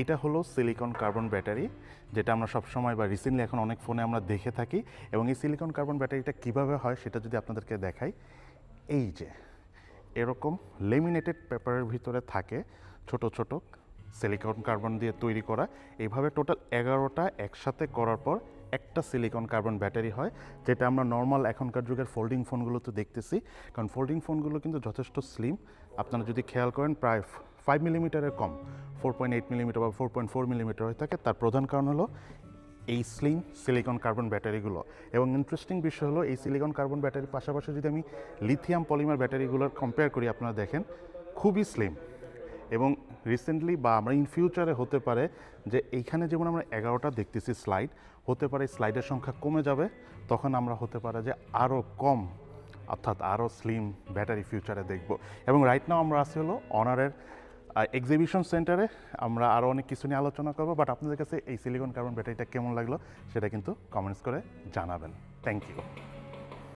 এটা হলো silicon carbon battery যেটা আমরা সবসময় বা রিসেন্টলি এখন অনেক ফোনে আমরা দেখে থাকি। এবং এই সিলিকন কার্বন ব্যাটারিটা কীভাবে হয় সেটা যদি আপনাদেরকে দেখাই, এই যে, এরকম লেমিনেটেড পেপারের ভিতরে থাকে ছোট ছোট সিলিকন কার্বন দিয়ে তৈরি করা। এইভাবে টোটাল এগারোটা একসাথে করার পর একটা সিলিকন কার্বন ব্যাটারি হয়, যেটা আমরা নর্মাল এখনকার যুগের ফোল্ডিং ফোনগুলোতে দেখতেছি। কারণ ফোল্ডিং ফোনগুলো কিন্তু যথেষ্ট স্লিম আপনারা যদি খেয়াল করেন, প্রায় ফাইভ মিলিমিটারের কম ফোর পয়েন্ট এইট মিলিমিটার বা ফোর পয়েন্ট ফোর মিলিমিটার হয়ে থাকে। তার প্রধান কারণ হলো এই স্লিম সিলিকন কার্বন ব্যাটারিগুলো এবং ইন্টারেস্টিং বিষয় হলো এই সিলিকন কার্বন ব্যাটারির পাশাপাশি যদি আমি লিথিয়াম পলিমার ব্যাটারিগুলোর কম্পেয়ার করি, আপনারা দেখেন খুবই স্লিম এবং রিসেন্টলি বা আমরা ইন ফিউচারে হতে পারে যে এইখানে যেমন আমরা এগারোটা দেখতেছি স্লাইড হতে পারে স্লাইডের সংখ্যা কমে যাবে, তখন আমরা হতে পারে যে আরও কম, অর্থাৎ আরও স্লিম ব্যাটারি ফিউচারে দেখব। এবং রাইট নাও আমরা আছি হলো অনারের এক্সিবিশন সেন্টারে আমরা আরও অনেক কিছু নিয়ে আলোচনা করব বাট আপনাদের কাছে এই সিলিকন কার্বন ব্যাটারিটা কেমন লাগল সেটা কিন্তু কমেন্টস করে জানাবেন। Thank you